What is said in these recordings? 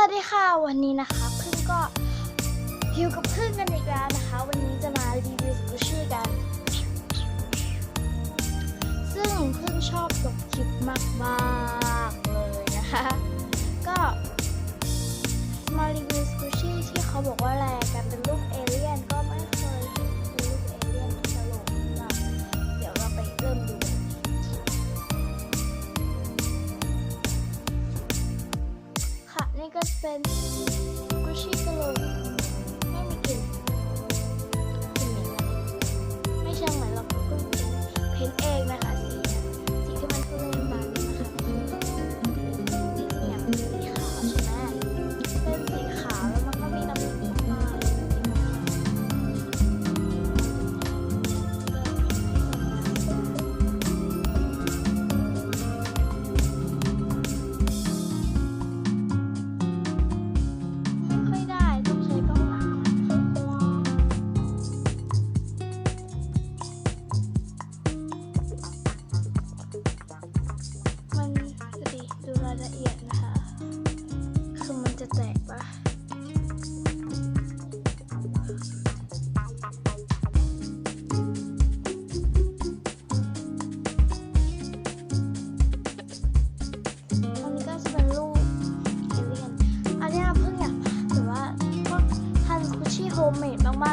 วัสดีค่ะวันนี้นะคะพึ่งก็อยู่กับพึ่งกันอีกแล้วนะคะ วันนี้จะมารีวิวสกูชี่กัน ซึ่งพึ่งชอบตกคลิปมากๆเลยนะคะ ก็มารีวิวสกูชี่ที่เขาบอกว่าแลกันเป็นรูป ค่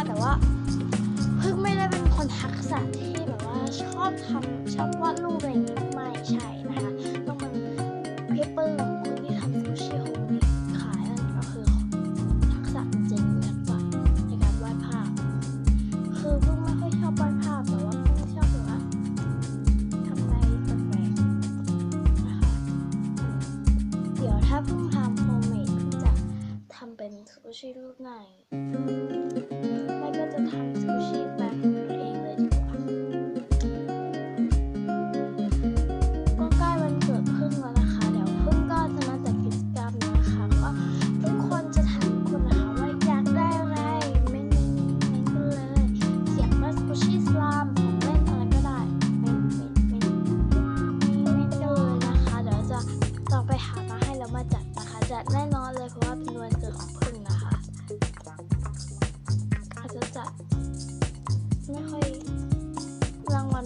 แต่ว่าเพิ่งไม่ได้เป็นคนทักษะที่แบบว่าชอบทำชอบวาดรูปอะไรอย่างนี้ไม่ใช่นะคะต้องเป็นเพเปอร์ของคนที่ทำคุชชี่โฮมขายนั่นก็คือทักษะจริงแบบว่าในการวาดภาพ คือเพิ่งไม่ค่อยชอบวาดภาพแต่ว่าเพิ่งชอบแบบว่าทำอะไรแปลกๆนะคะเดี๋ยวถ้าเพิ่งทำโฮมเมดเพิ่งจะทำเป็นซูชิรูปไหนไม่ ก็จะทำซูชิแบบของตัวเองเลยดีกว่า ก็ใกล้วันเกิดพึ่งแล้วนะคะ เดี๋ยวพึ่งก็จะมาจัดกิจกรรมนะคะก็ทุกคนจะถามทุกคนะคะว่าอยากได้อะไรเมนเมนเมนกันเลย เสียงว่าซูชิสลามของเล่นอะไรก็ได้เมนเมนเมนมีเมนเลยนะคะ เดี๋ยวจะลองไปหามาให้แล้วมาจัดนะคะ จัดแน่นอนเลยเพราะว่าเป็นวันเกิดของพึ่ง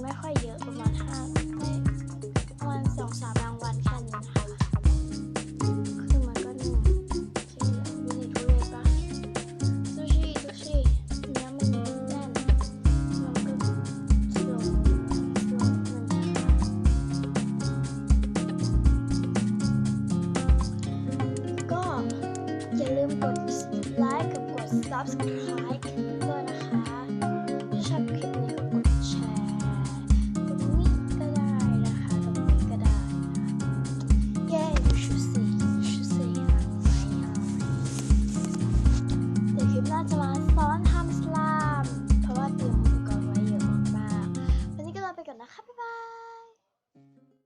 ไม่ค่อยเยอะประมาณห้าไม่ประมาณสองสามรางวัลแค่นี้นะคะคือมันก็นุ่มที่เหลือดูดิทุเรศปะซูชิซูชิเนื้อมันแน่นมันก็สโลว์สโลว์หนึ่นก็อย่าลืมกดไลค์กับกด subscribe ด้วยนะคะ